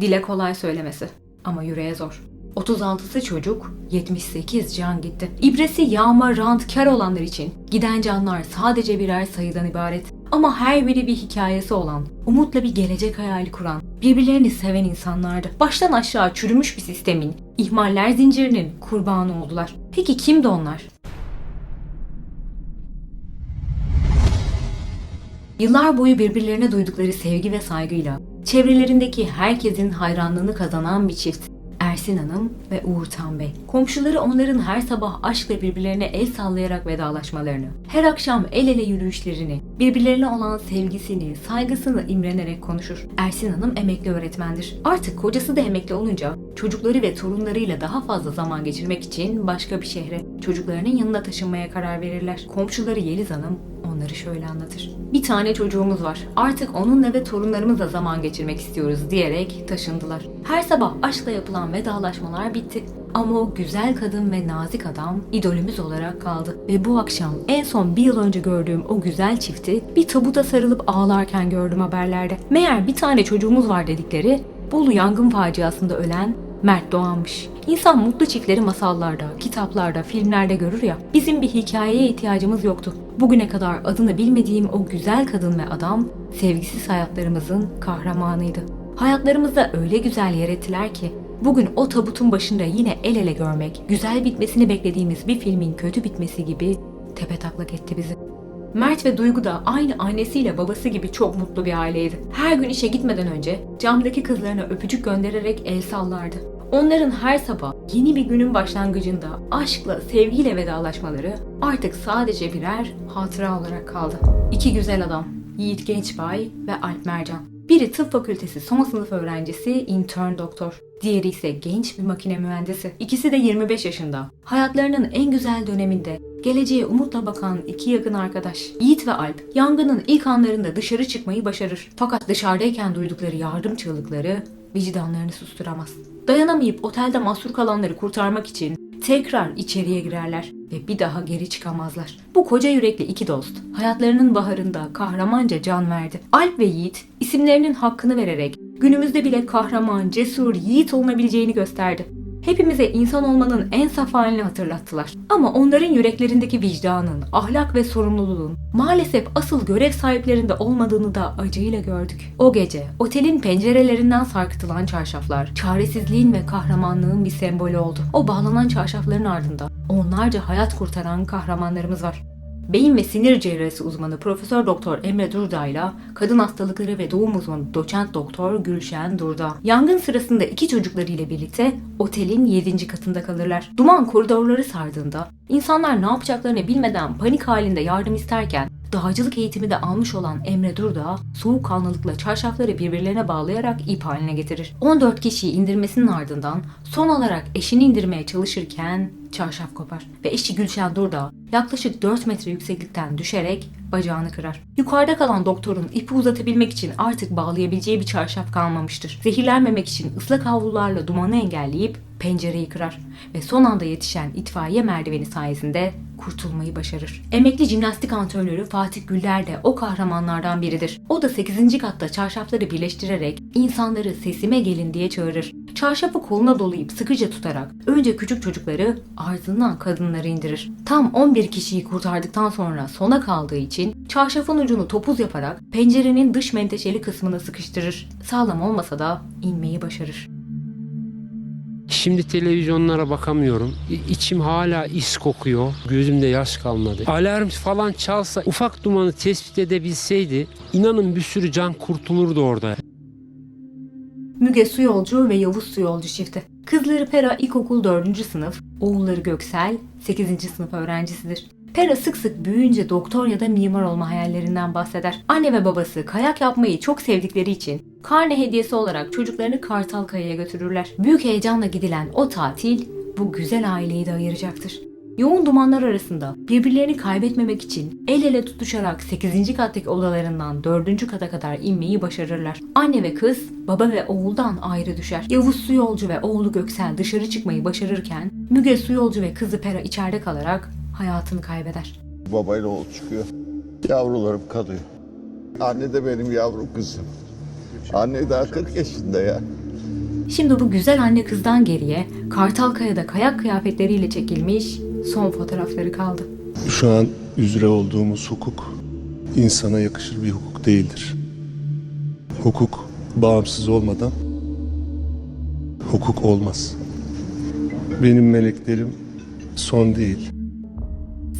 Dile kolay söylemesi ama yüreğe zor. 36'sı çocuk, 78 can gitti. İbresi yağma, rant, kar olanlar için giden canlar sadece birer sayıdan ibaret. Ama her biri bir hikayesi olan, umutla bir gelecek hayali kuran, birbirlerini seven insanlardı. Baştan aşağı çürümüş bir sistemin, ihmaller zincirinin kurbanı oldular. Peki kimdi onlar? Yıllar boyu birbirlerine duydukları sevgi ve saygıyla çevrelerindeki herkesin hayranlığını kazanan bir çift. Ersin Hanım ve Uğur Tan Bey. Komşuları onların her sabah aşkla birbirlerine el sallayarak vedalaşmalarını, her akşam el ele yürüyüşlerini, birbirlerine olan sevgisini, saygısını imrenerek konuşur. Ersin Hanım emekli öğretmendir. Artık kocası da emekli olunca çocukları ve torunlarıyla daha fazla zaman geçirmek için başka bir şehre, çocuklarının yanına taşınmaya karar verirler. Komşuları Yeliz Hanım onları şöyle anlatır. Bir tane çocuğumuz var. Artık onunla ve torunlarımızla zaman geçirmek istiyoruz diyerek taşındılar. Her sabah aşkla yapılan vedalaşmalar bitti. Ama o güzel kadın ve nazik adam idolümüz olarak kaldı. Ve bu akşam en son bir yıl önce gördüğüm o güzel çifti bir tabuta sarılıp ağlarken gördüm haberlerde. Meğer bir tane çocuğumuz var dedikleri Bolu yangın faciasında ölen Mert Doğan'mış. İnsan mutlu çiftleri masallarda, kitaplarda, filmlerde görür ya. Bizim bir hikayeye ihtiyacımız yoktu. Bugüne kadar adını bilmediğim o güzel kadın ve adam sevgisiz hayatlarımızın kahramanıydı. Hayatlarımızda öyle güzel yer ettiler ki bugün o tabutun başında yine el ele görmek, güzel bitmesini beklediğimiz bir filmin kötü bitmesi gibi tepetaklak etti bizi. Mert ve Duygu da aynı annesiyle babası gibi çok mutlu bir aileydi. Her gün işe gitmeden önce camdaki kızlarına öpücük göndererek el sallardı. Onların her sabah yeni bir günün başlangıcında aşkla, sevgiyle vedalaşmaları artık sadece birer hatıra olarak kaldı. İki güzel adam, Yiğit Gençbay ve Alp Mercan. Biri tıp fakültesi son sınıf öğrencisi, intern doktor. Diğeri ise genç bir makine mühendisi. İkisi de 25 yaşında. Hayatlarının en güzel döneminde geleceğe umutla bakan iki yakın arkadaş. Yiğit ve Alp yangının ilk anlarında dışarı çıkmayı başarır. Fakat dışarıdayken duydukları yardım çığlıkları vicdanlarını susturamaz. Dayanamayıp otelde mahsur kalanları kurtarmak için tekrar içeriye girerler ve bir daha geri çıkamazlar. Bu koca yürekli iki dost hayatlarının baharında kahramanca can verdi. Alp ve Yiğit isimlerinin hakkını vererek günümüzde bile kahraman, cesur, yiğit olunabileceğini gösterdi. Hepimize insan olmanın en saf halini hatırlattılar. Ama onların yüreklerindeki vicdanın, ahlak ve sorumluluğun maalesef asıl görev sahiplerinde olmadığını da acıyla gördük. O gece otelin pencerelerinden sarkıtılan çarşaflar çaresizliğin ve kahramanlığın bir sembolü oldu. O bağlanan çarşafların ardında onlarca hayat kurtaran kahramanlarımız var. Beyin ve sinir cerrahisi uzmanı Profesör Doktor Emre Durdağ ile kadın hastalıkları ve doğum uzmanı doçent doktor Gülşen Durdağ. Yangın sırasında iki çocukları ile birlikte otelin 7. katında kalırlar. Duman koridorları sardığında insanlar ne yapacaklarını bilmeden panik halinde yardım isterken dağcılık eğitimi de almış olan Emre Durdağ soğukkanlılıkla çarşafları birbirlerine bağlayarak ip haline getirir. 14 kişiyi indirmesinin ardından son olarak eşini indirmeye çalışırken çarşaf kopar ve eşi Gülşen Durdağ yaklaşık 4 metre yükseklikten düşerek bacağını kırar. Yukarıda kalan doktorun ipi uzatabilmek için artık bağlayabileceği bir çarşaf kalmamıştır. Zehirlenmemek için ıslak havlularla dumanı engelleyip pencereyi kırar ve son anda yetişen itfaiye merdiveni sayesinde kurtulmayı başarır. Emekli jimnastik antrenörü Fatih Güller de o kahramanlardan biridir. O da 8. katta çarşafları birleştirerek insanları sesime gelin diye çağırır. Çarşafı koluna dolayıp sıkıca tutarak önce küçük çocukları ardından kadınları indirir. Tam 11 kişiyi kurtardıktan sonra sona kaldığı için çarşafın ucunu topuz yaparak pencerenin dış menteşeli kısmına sıkıştırır. Sağlam olmasa da inmeyi başarır. Şimdi televizyonlara bakamıyorum. İçim hala is kokuyor. Gözümde yaş kalmadı. Alarm falan çalsa ufak dumanı tespit edebilseydi inanın bir sürü can kurtulurdu orada. Müge Suyolcu ve Yavuz Suyolcu çifti. Kızları Pera ilkokul 4. sınıf, oğulları Göksel 8. sınıf öğrencisidir. Pera sık sık büyüyünce doktor ya da mimar olma hayallerinden bahseder. Anne ve babası kayak yapmayı çok sevdikleri için karne hediyesi olarak çocuklarını Kartalkaya'ya götürürler. Büyük heyecanla gidilen o tatil bu güzel aileyi de ayıracaktır. Yoğun dumanlar arasında birbirlerini kaybetmemek için el ele tutuşarak 8. kattaki odalarından 4. kata kadar inmeyi başarırlar. Anne ve kız baba ve oğuldan ayrı düşer. Yavuz Suyolcu ve oğlu Göksel dışarı çıkmayı başarırken Müge Suyolcu ve kızı Pera içeride kalarak hayatını kaybeder. Babayla oğul çıkıyor. Yavrularım kalıyor. Anne de benim yavrum kızım. Anne daha 40 yaşında ya. Şimdi bu güzel anne kızdan geriye Kartalkaya'da kayak kıyafetleriyle çekilmiş son fotoğrafları kaldı. Şu an üzere olduğumuz hukuk insana yakışır bir hukuk değildir. Hukuk bağımsız olmadan hukuk olmaz. Benim meleklerim son değil.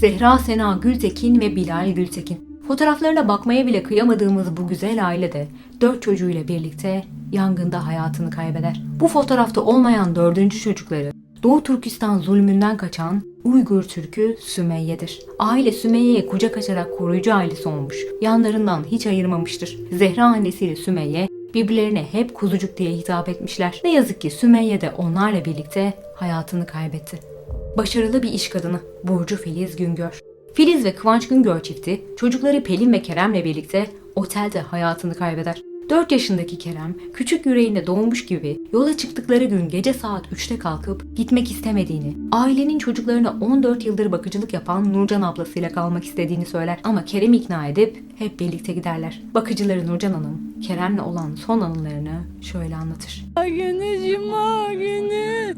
Zehra Sena Gültekin ve Bilal Gültekin. Fotoğraflarına bakmaya bile kıyamadığımız bu güzel aile de dört çocuğuyla birlikte yangında hayatını kaybeder. Bu fotoğrafta olmayan dördüncü çocukları Doğu Türkistan zulmünden kaçan Uygur Türk'ü Sümeyye'dir. Aile Sümeyye'ye kucak açarak koruyucu ailesi olmuş. Yanlarından hiç ayırmamıştır. Zehra annesiyle Sümeyye birbirlerine hep kuzucuk diye hitap etmişler. Ne yazık ki Sümeyye de onlarla birlikte hayatını kaybetti. Başarılı bir iş kadını Burcu Filiz Güngör. Filiz ve Kıvanç Güngör çifti çocukları Pelin ve Kerem'le birlikte otelde hayatını kaybeder. 4 yaşındaki Kerem küçük yüreğinde doğmuş gibi yola çıktıkları gün gece saat 3'te kalkıp gitmek istemediğini, ailenin çocuklarına 14 yıldır bakıcılık yapan Nurcan ablasıyla kalmak istediğini söyler ama Kerem ikna edip hep birlikte giderler. Bakıcıları Nurcan Hanım Kerem'le olan son anılarını şöyle anlatır. günü cuma günü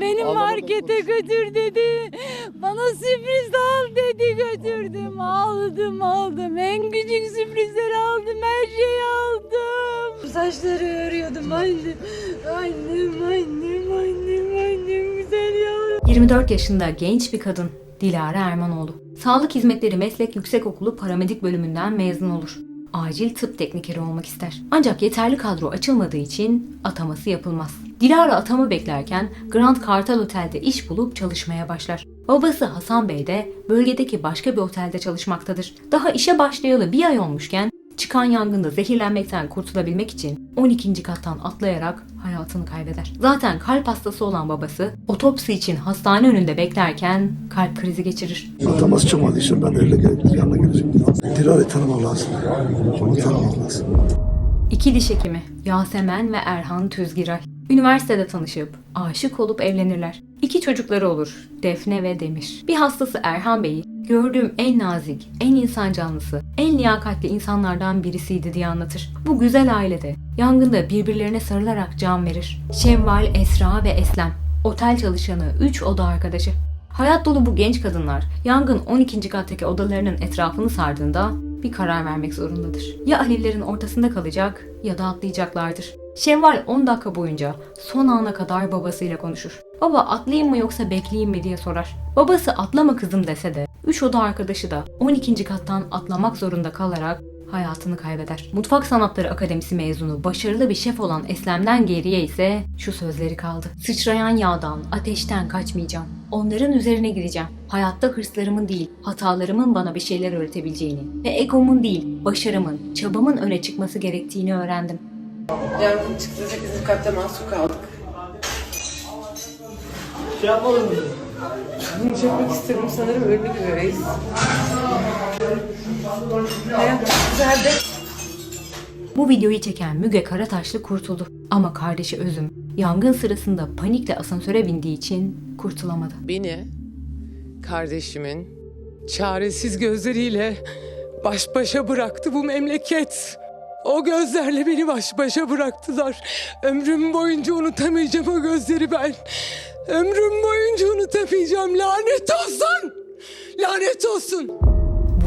beni markete götür dedi. Bana sürpriz al dedi götürdüm. Aldım aldım. En küçük sürprizleri aldım. Her şeyi aldım. Saçları örüyordum annem. Annem annem annem annem güzel yavrum. 24 yaşında genç bir kadın Dilara Ermanoğlu. Sağlık Hizmetleri Meslek Yüksekokulu Paramedik bölümünden mezun olur. Acil tıp teknikeri olmak ister. Ancak yeterli kadro açılmadığı için ataması yapılmaz. Dilara atama beklerken Grand Kartal Otel'de iş bulup çalışmaya başlar. Babası Hasan Bey de bölgedeki başka bir otelde çalışmaktadır. Daha işe başlayalı bir ay olmuşken çıkan yangında zehirlenmekten kurtulabilmek için 12. kattan atlayarak hayatını kaybeder. Zaten kalp hastası olan babası otopsi için hastane önünde beklerken kalp krizi geçirir. Ataması çıkmadığı için ben öyle gelip yanına geleceğim. Dilara'yı tanımam lazım. Onu tanımam lazım. İki diş hekimi Yasemen ve Erhan Tüzgiray. Üniversitede tanışıp aşık olup evlenirler. İki çocukları olur Defne ve Demir. Bir hastası Erhan Bey'i gördüğüm en nazik, en insan canlısı, en liyakatli insanlardan birisiydi diye anlatır. Bu güzel ailede yangında birbirlerine sarılarak can verir. Şevval, Esra ve Eslem. Otel çalışanı 3 oda arkadaşı. Hayat dolu bu genç kadınlar yangın 12. kattaki odalarının etrafını sardığında bir karar vermek zorundadır. Ya alevlerin ortasında kalacak ya da atlayacaklardır. Şevval 10 dakika boyunca son ana kadar babasıyla konuşur. Baba atlayayım mı yoksa bekleyeyim mi diye sorar. Babası atlama kızım dese de 3 oda arkadaşı da 12. kattan atlamak zorunda kalarak hayatını kaybeder. Mutfak Sanatları Akademisi mezunu başarılı bir şef olan Eslem'den geriye ise şu sözleri kaldı. Sıçrayan yağdan, ateşten kaçmayacağım. Onların üzerine gideceğim. Hayatta hırslarımın değil, hatalarımın bana bir şeyler öğretebileceğini ve egomun değil, başarımın, çabamın öne çıkması gerektiğini öğrendim. Yangın çıktı 8. katta mahsur kaldık. Bunu çekmek istedim sanırım ölmek üzereyiz. Hayat çok güzeldi. Bu videoyu çeken Müge Karataşlı kurtuldu. Ama kardeşi Özüm yangın sırasında panikle asansöre bindiği için kurtulamadı. Beni kardeşimin çaresiz gözleriyle baş başa bıraktı bu memleket. O gözlerle beni baş başa bıraktılar. Ömrüm boyunca unutamayacağım o gözleri ben. Ömrüm boyunca unutamayacağım. Lanet olsun. Lanet olsun.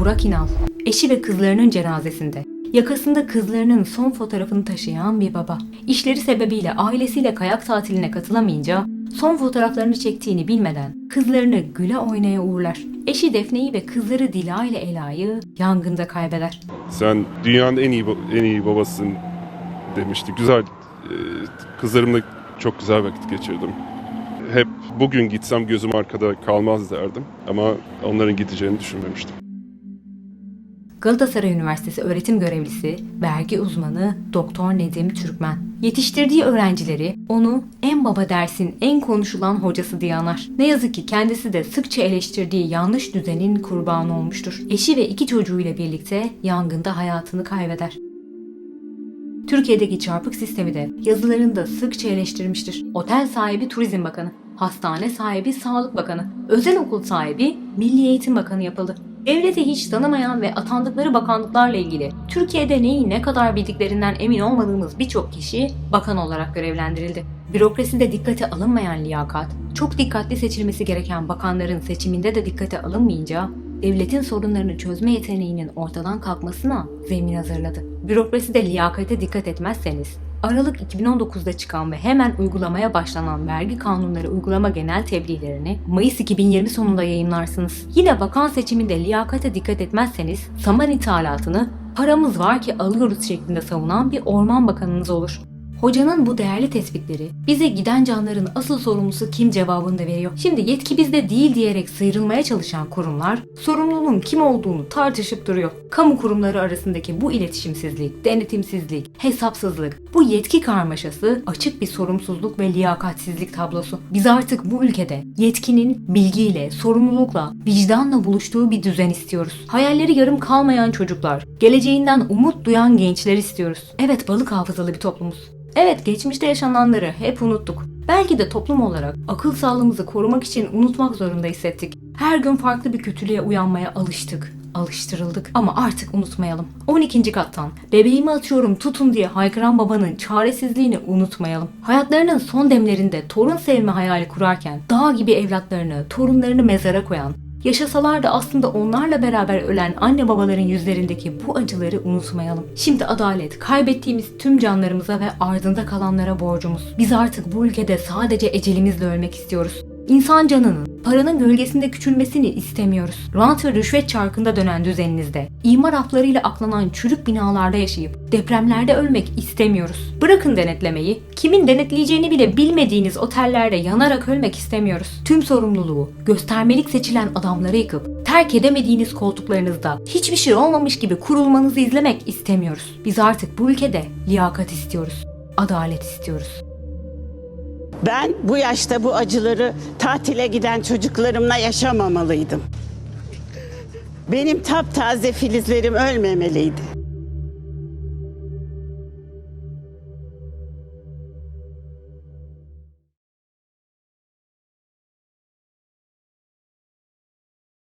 Burak İnal, eşi ve kızlarının cenazesinde yakasında kızlarının son fotoğrafını taşıyan bir baba. İşleri sebebiyle ailesiyle kayak tatiline katılamayınca son fotoğraflarını çektiğini bilmeden kızlarını güle oynaya uğurlar. Eşi Defne'yi ve kızları Dila ile Ela'yı yangında kaybeder. Sen dünyanın en iyi en iyi babasın demişti. Güzel. Ee, Kızlarımla çok güzel vakit geçirdim. Bugün gitsem gözüm arkada kalmaz derdim. Ama onların gideceğini düşünmemiştim. Galatasaray Üniversitesi öğretim görevlisi, vergi uzmanı Doktor Nedim Türkmen. Yetiştirdiği öğrencileri onu en baba dersin en konuşulan hocası diye anar. Ne yazık ki kendisi de sıkça eleştirdiği yanlış düzenin kurbanı olmuştur. Eşi ve iki çocuğuyla birlikte yangında hayatını kaybeder. Türkiye'deki çarpık sistemi de yazılarında sıkça eleştirmiştir. Otel sahibi Turizm Bakanı, hastane sahibi Sağlık Bakanı, özel okul sahibi Milli Eğitim Bakanı yapıldı. Devleti hiç tanımayan ve atandıkları bakanlıklarla ilgili Türkiye'de neyi ne kadar bildiklerinden emin olmadığımız birçok kişi bakan olarak görevlendirildi. Bürokraside dikkate alınmayan liyakat, çok dikkatli seçilmesi gereken bakanların seçiminde de dikkate alınmayınca devletin sorunlarını çözme yeteneğinin ortadan kalkmasına zemin hazırladı. Bürokraside liyakate dikkat etmezseniz Aralık 2019'da çıkan ve hemen uygulamaya başlanan vergi kanunları uygulama genel tebliğlerini Mayıs 2020 sonunda yayınlarsınız. Yine bakan seçiminde liyakate dikkat etmezseniz saman ithalatını paramız var ki alıyoruz şeklinde savunan bir orman bakanınız olur. Hocanın bu değerli tespitleri bize giden canların asıl sorumlusu kim cevabını da veriyor. Şimdi yetki bizde değil diyerek sıyrılmaya çalışan kurumlar sorumluluğun kim olduğunu tartışıp duruyor. Kamu kurumları arasındaki bu iletişimsizlik, denetimsizlik, hesapsızlık, bu yetki karmaşası açık bir sorumsuzluk ve liyakatsizlik tablosu. Biz artık bu ülkede yetkinin bilgiyle, sorumlulukla, vicdanla buluştuğu bir düzen istiyoruz. Hayalleri yarım kalmayan çocuklar, geleceğinden umut duyan gençler istiyoruz. Evet balık hafızalı bir toplumuz. Evet geçmişte yaşananları hep unuttuk. Belki de toplum olarak akıl sağlığımızı korumak için unutmak zorunda hissettik. Her gün farklı bir kötülüğe uyanmaya alıştık. Alıştırıldık ama artık unutmayalım. 12. kattan bebeğimi atıyorum tutun diye haykıran babanın çaresizliğini unutmayalım. Hayatlarının son demlerinde torun sevme hayali kurarken dağ gibi evlatlarını, torunlarını mezara koyan, Yaşasalar da aslında onlarla beraber ölen anne babaların yüzlerindeki bu acıları unutmayalım. Şimdi adalet, kaybettiğimiz tüm canlarımıza ve ardında kalanlara borcumuz. Biz artık bu ülkede sadece ecelimizle ölmek istiyoruz. İnsan canının, paranın gölgesinde küçülmesini istemiyoruz. Rant ve rüşvet çarkında dönen düzeninizde, imar aflarıyla aklanan çürük binalarda yaşayıp depremlerde ölmek istemiyoruz. Bırakın denetlemeyi, kimin denetleyeceğini bile bilmediğiniz otellerde yanarak ölmek istemiyoruz. Tüm sorumluluğu göstermelik seçilen adamlara yıkıp terk edemediğiniz koltuklarınızda hiçbir şey olmamış gibi kurulmanızı izlemek istemiyoruz. Biz artık bu ülkede liyakat istiyoruz. Adalet istiyoruz. Ben bu yaşta bu acıları tatile giden çocuklarımla yaşamamalıydım. Benim taptaze filizlerim ölmemeliydi.